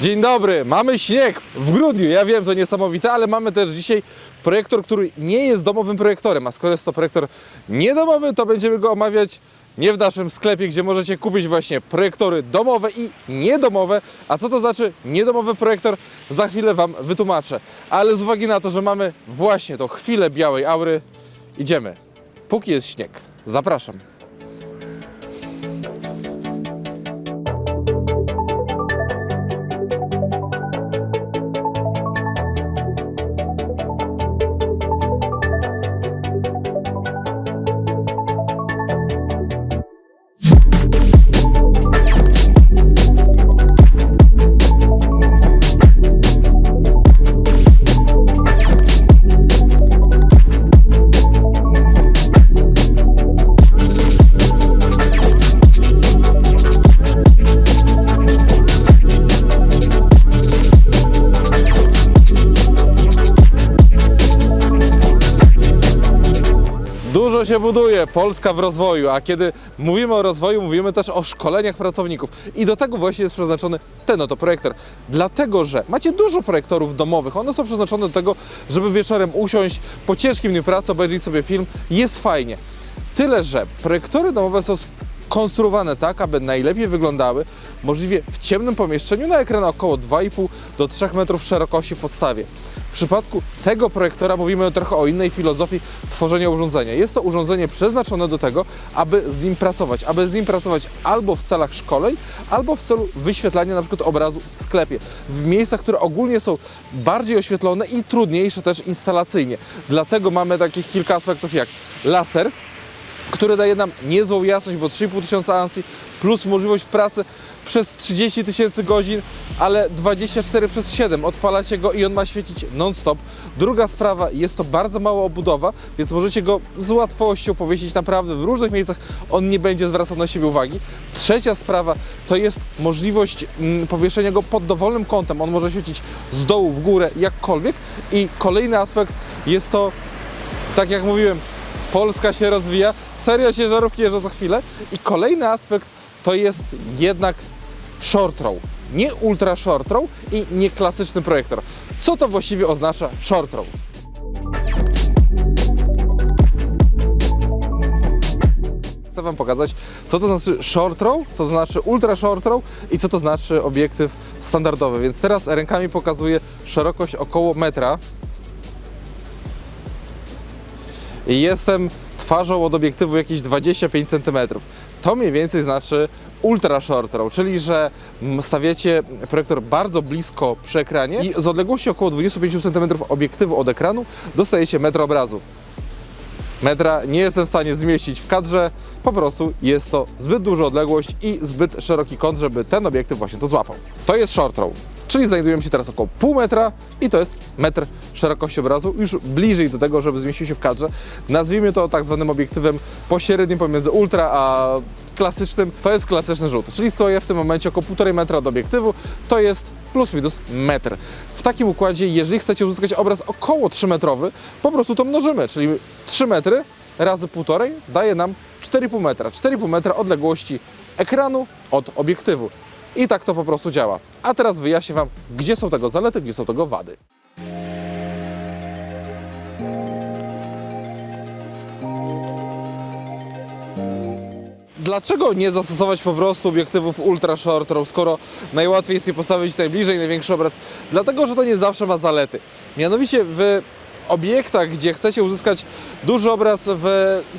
Dzień dobry, mamy śnieg w grudniu, ja wiem, to niesamowite, ale mamy też dzisiaj projektor, który nie jest domowym projektorem, a skoro jest to projektor niedomowy, to będziemy go omawiać nie w naszym sklepie, gdzie możecie kupić właśnie projektory domowe i niedomowe. A co to znaczy niedomowy projektor? Za chwilę Wam wytłumaczę. Ale z uwagi na to, że mamy właśnie tą chwilę białej aury, idziemy. Póki jest śnieg. Zapraszam. Polska w rozwoju, a kiedy mówimy o rozwoju, mówimy też o szkoleniach pracowników. I do tego właśnie jest przeznaczony ten oto projektor. Dlatego, że macie dużo projektorów domowych, one są przeznaczone do tego, żeby wieczorem usiąść, po ciężkim dniu pracy obejrzeć sobie film, jest fajnie. Tyle, że projektory domowe są konstruowane tak, aby najlepiej wyglądały możliwie w ciemnym pomieszczeniu na ekran około 2,5 do 3 metrów szerokości w podstawie. W przypadku tego projektora mówimy trochę o innej filozofii tworzenia urządzenia. Jest to urządzenie przeznaczone do tego, aby z nim pracować, aby z nim pracować albo w celach szkoleń, albo w celu wyświetlania na przykład obrazu w sklepie, w miejscach, które ogólnie są bardziej oświetlone i trudniejsze też instalacyjnie. Dlatego mamy takich kilka aspektów jak laser, który daje nam niezłą jasność, bo 3500 ANSI plus możliwość pracy przez 30 tysięcy godzin, ale 24 przez 7 odpalacie go i on ma świecić non-stop. Druga sprawa, jest to bardzo mała obudowa, więc możecie go z łatwością powiesić naprawdę w różnych miejscach, on nie będzie zwracał na siebie uwagi. Trzecia sprawa to jest możliwość mm, powieszenia go pod dowolnym kątem, on może świecić z dołu w górę, jakkolwiek. I kolejny aspekt jest to, tak jak mówiłem, Polska się rozwija, serio ciężarówki jeżdżą za chwilę. I kolejny aspekt to jest jednak short row. Nie ultra short row i nie klasyczny projektor. Co to właściwie oznacza short row? Chcę Wam pokazać, co to znaczy short row, co to znaczy ultra short row i co to znaczy obiektyw standardowy. Więc teraz rękami pokazuję szerokość około metra. i jestem twarzą od obiektywu jakieś 25 cm. To mniej więcej znaczy ultra short czyli że stawiacie projektor bardzo blisko przy ekranie i z odległości około 25 cm obiektywu od ekranu dostajecie metr obrazu. Metra nie jestem w stanie zmieścić w kadrze, po prostu jest to zbyt duża odległość i zbyt szeroki kąt, żeby ten obiektyw właśnie to złapał. To jest short czyli znajdujemy się teraz około pół metra i to jest metr szerokości obrazu, już bliżej do tego, żeby zmieścił się w kadrze. Nazwijmy to tak zwanym obiektywem pośrednim pomiędzy ultra a klasycznym. To jest klasyczny rzut, czyli stoję w tym momencie około 1,5 metra od obiektywu, to jest plus minus metr. W takim układzie, jeżeli chcecie uzyskać obraz około 3-metrowy, po prostu to mnożymy, czyli 3 metry razy 1,5 daje nam 4,5 metra. 4,5 metra odległości ekranu od obiektywu. I tak to po prostu działa. A teraz wyjaśnię Wam, gdzie są tego zalety, gdzie są tego wady. Dlaczego nie zastosować po prostu obiektywów ultra short row, skoro najłatwiej jest je postawić najbliżej, największy obraz? Dlatego, że to nie zawsze ma zalety. Mianowicie w obiektach, gdzie chcecie uzyskać duży obraz w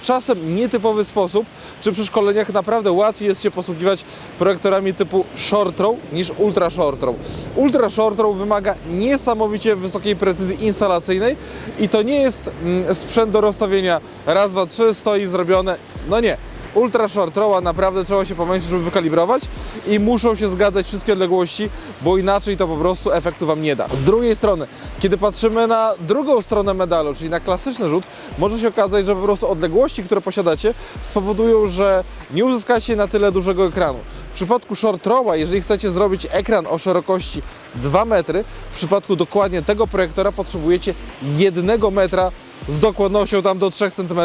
czasem nietypowy sposób, czy przy szkoleniach naprawdę łatwiej jest się posługiwać projektorami typu short row niż ultra short row. Ultra short row wymaga niesamowicie wysokiej precyzji instalacyjnej i to nie jest mm, sprzęt do rozstawienia raz, dwa, trzy, stoi zrobione. No nie. Ultra short rowa naprawdę trzeba się pomęczyć, żeby wykalibrować i muszą się zgadzać wszystkie odległości, bo inaczej to po prostu efektu Wam nie da. Z drugiej strony, kiedy patrzymy na drugą stronę medalu, czyli na klasyczny rzut, może się okazać, że po prostu odległości, które posiadacie spowodują, że nie uzyskacie na tyle dużego ekranu. W przypadku short rowa, jeżeli chcecie zrobić ekran o szerokości 2 metry, w przypadku dokładnie tego projektora potrzebujecie 1 metra z dokładnością tam do 3 cm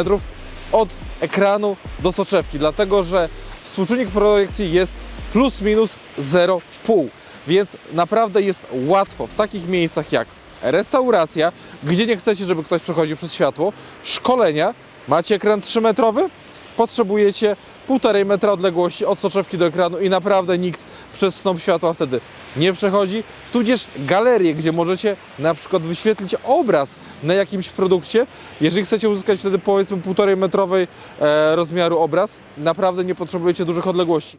od ekranu do soczewki, dlatego że współczynnik projekcji jest plus minus 0,5. więc naprawdę jest łatwo w takich miejscach jak restauracja, gdzie nie chcecie, żeby ktoś przechodził przez światło, szkolenia, macie ekran 3-metrowy, potrzebujecie 1,5 metra odległości od soczewki do ekranu i naprawdę nikt przez snop światła wtedy nie przechodzi, tudzież galerie, gdzie możecie na przykład wyświetlić obraz na jakimś produkcie, jeżeli chcecie uzyskać wtedy powiedzmy 1,5 metrowej e, rozmiaru obraz, naprawdę nie potrzebujecie dużych odległości.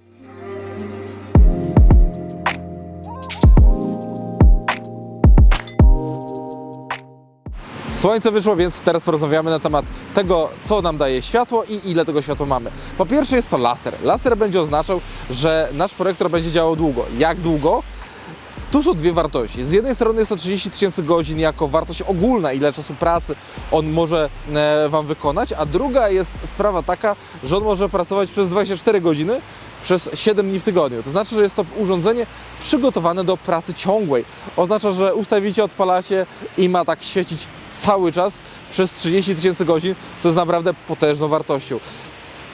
Słońce wyszło, więc teraz porozmawiamy na temat tego, co nam daje światło i ile tego światła mamy. Po pierwsze jest to laser. Laser będzie oznaczał, że nasz projektor będzie działał długo. Jak długo? Tu są dwie wartości. Z jednej strony jest to 30 tysięcy godzin jako wartość ogólna, ile czasu pracy on może e, Wam wykonać, a druga jest sprawa taka, że on może pracować przez 24 godziny przez 7 dni w tygodniu. To znaczy, że jest to urządzenie przygotowane do pracy ciągłej. Oznacza, że ustawicie, odpalacie i ma tak świecić cały czas przez 30 tysięcy godzin, co jest naprawdę potężną wartością.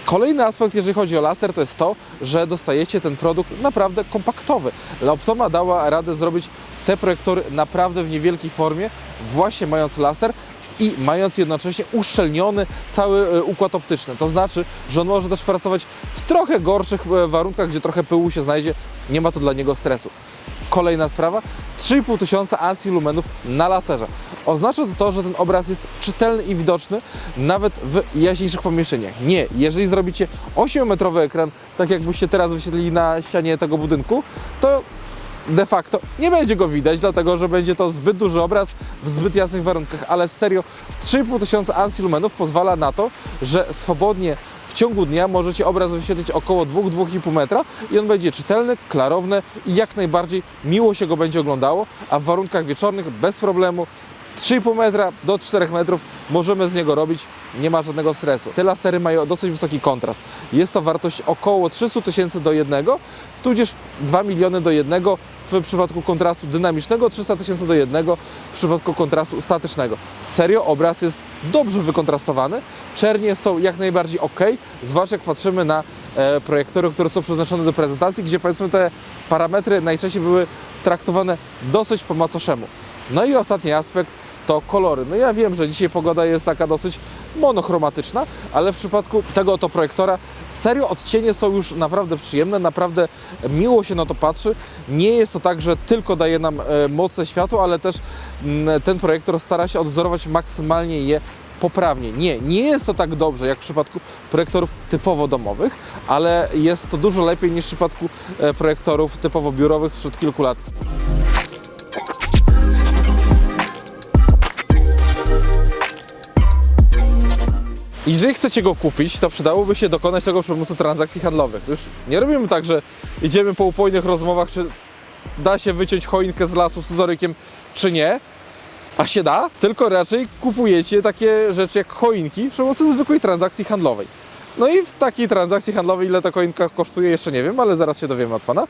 Kolejny aspekt, jeżeli chodzi o laser, to jest to, że dostajecie ten produkt naprawdę kompaktowy. Optoma dała radę zrobić te projektory naprawdę w niewielkiej formie, właśnie mając laser i mając jednocześnie uszczelniony cały e, układ optyczny. To znaczy, że on może też pracować w trochę gorszych e, warunkach, gdzie trochę pyłu się znajdzie, nie ma to dla niego stresu. Kolejna sprawa, 3,5 tysiąca ANSI lumenów na laserze. Oznacza to że ten obraz jest czytelny i widoczny nawet w jaśniejszych pomieszczeniach. Nie, jeżeli zrobicie 8-metrowy ekran, tak jakbyście teraz wyświetlili na ścianie tego budynku, to de facto nie będzie go widać, dlatego że będzie to zbyt duży obraz w zbyt jasnych warunkach, ale serio 3,5 tysiąca ANSI lumenów pozwala na to, że swobodnie w ciągu dnia możecie obraz wyświetlić około 2-2,5 metra i on będzie czytelny, klarowny i jak najbardziej miło się go będzie oglądało, a w warunkach wieczornych bez problemu 3,5 metra do 4 metrów możemy z niego robić, nie ma żadnego stresu. Te lasery mają dosyć wysoki kontrast. Jest to wartość około 300 tysięcy do jednego, tudzież 2 miliony do jednego w przypadku kontrastu dynamicznego, 300 tysięcy do jednego w przypadku kontrastu statycznego. Serio, obraz jest dobrze wykontrastowany, czernie są jak najbardziej ok, zwłaszcza jak patrzymy na e, projektory, które są przeznaczone do prezentacji, gdzie powiedzmy te parametry najczęściej były traktowane dosyć po macoszemu. No i ostatni aspekt to kolory. No ja wiem, że dzisiaj pogoda jest taka dosyć monochromatyczna, ale w przypadku tego oto projektora serio odcienie są już naprawdę przyjemne, naprawdę miło się na to patrzy. Nie jest to tak, że tylko daje nam e, mocne światło, ale też mm, ten projektor stara się odwzorować maksymalnie je poprawnie. Nie, nie jest to tak dobrze jak w przypadku projektorów typowo domowych, ale jest to dużo lepiej niż w przypadku e, projektorów typowo biurowych sprzed kilku lat. Jeżeli chcecie go kupić, to przydałoby się dokonać tego przy pomocy transakcji handlowych. Już nie robimy tak, że idziemy po upojnych rozmowach, czy da się wyciąć choinkę z lasu z scyzorykiem, czy nie. A się da, tylko raczej kupujecie takie rzeczy jak choinki przy pomocy zwykłej transakcji handlowej. No i w takiej transakcji handlowej ile ta choinka kosztuje, jeszcze nie wiem, ale zaraz się dowiemy od Pana.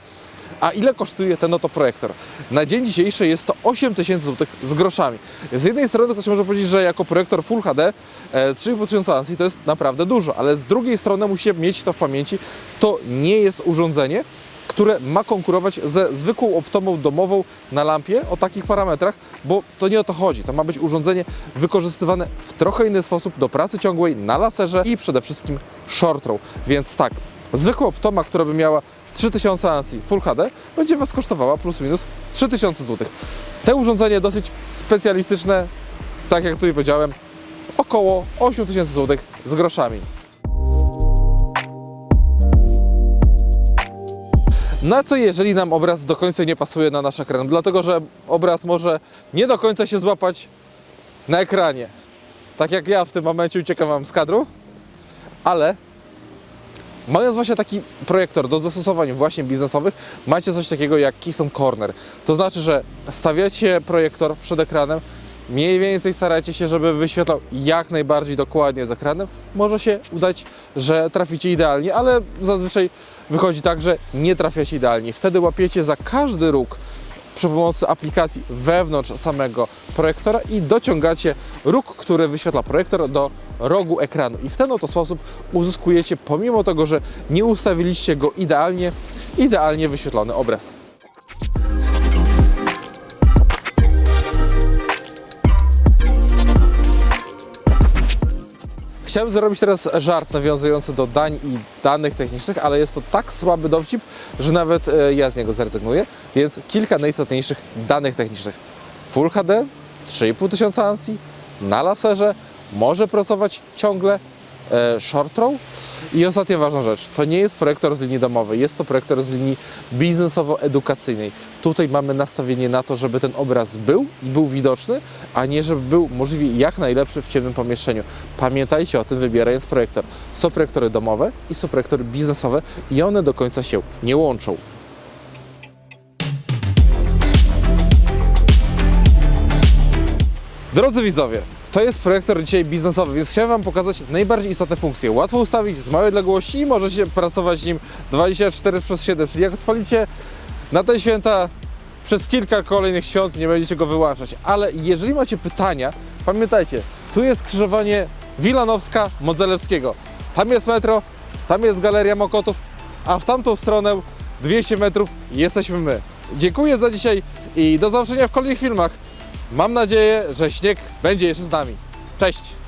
A ile kosztuje ten oto projektor? Na dzień dzisiejszy jest to 8000 zł z groszami. Z jednej strony ktoś może powiedzieć, że jako projektor Full HD e, 3500 ANSI to jest naprawdę dużo, ale z drugiej strony musicie mieć to w pamięci, to nie jest urządzenie, które ma konkurować ze zwykłą optomą domową na lampie o takich parametrach, bo to nie o to chodzi. To ma być urządzenie wykorzystywane w trochę inny sposób do pracy ciągłej na laserze i przede wszystkim short row. Więc tak, zwykła optoma, która by miała 3000 ANSI Full HD będzie Was kosztowała plus minus 3000 zł. Te urządzenie dosyć specjalistyczne, tak jak tutaj powiedziałem, około 8000 zł z groszami. Na co jeżeli nam obraz do końca nie pasuje na nasz ekran? Dlatego, że obraz może nie do końca się złapać na ekranie. Tak jak ja w tym momencie uciekam Wam z kadru, ale Mając właśnie taki projektor do zastosowań właśnie biznesowych, macie coś takiego jak Keystone Corner. To znaczy, że stawiacie projektor przed ekranem, mniej więcej starajcie się, żeby wyświetlał jak najbardziej dokładnie z ekranem. Może się udać, że traficie idealnie, ale zazwyczaj wychodzi tak, że nie trafiacie idealnie. Wtedy łapiecie za każdy róg przy pomocy aplikacji wewnątrz samego projektora i dociągacie róg, który wyświetla projektor do rogu ekranu. I w ten oto sposób uzyskujecie, pomimo tego, że nie ustawiliście go idealnie, idealnie wyświetlony obraz. Chciałem zrobić teraz żart nawiązujący do dań i danych technicznych, ale jest to tak słaby dowcip, że nawet e, ja z niego zrezygnuję, więc kilka najistotniejszych danych technicznych. Full HD, 3500 ANSI, na laserze, może pracować ciągle, e, short row. I ostatnia ważna rzecz, to nie jest projektor z linii domowej, jest to projektor z linii biznesowo-edukacyjnej. Tutaj mamy nastawienie na to, żeby ten obraz był i był widoczny, a nie żeby był możliwie jak najlepszy w ciemnym pomieszczeniu. Pamiętajcie o tym wybierając projektor. Są projektory domowe i są projektory biznesowe i one do końca się nie łączą. Drodzy widzowie, to jest projektor dzisiaj biznesowy, więc chciałem Wam pokazać najbardziej istotne funkcje. Łatwo ustawić z małej odległości i możecie pracować nim 24 przez 7, czyli jak odpalicie na te święta przez kilka kolejnych świąt nie będziecie go wyłączać. Ale jeżeli macie pytania, pamiętajcie, tu jest skrzyżowanie Wilanowska Modzelewskiego. Tam jest metro, tam jest Galeria Mokotów, a w tamtą stronę 200 metrów jesteśmy my. Dziękuję za dzisiaj i do zobaczenia w kolejnych filmach. Mam nadzieję, że śnieg będzie jeszcze z nami. Cześć!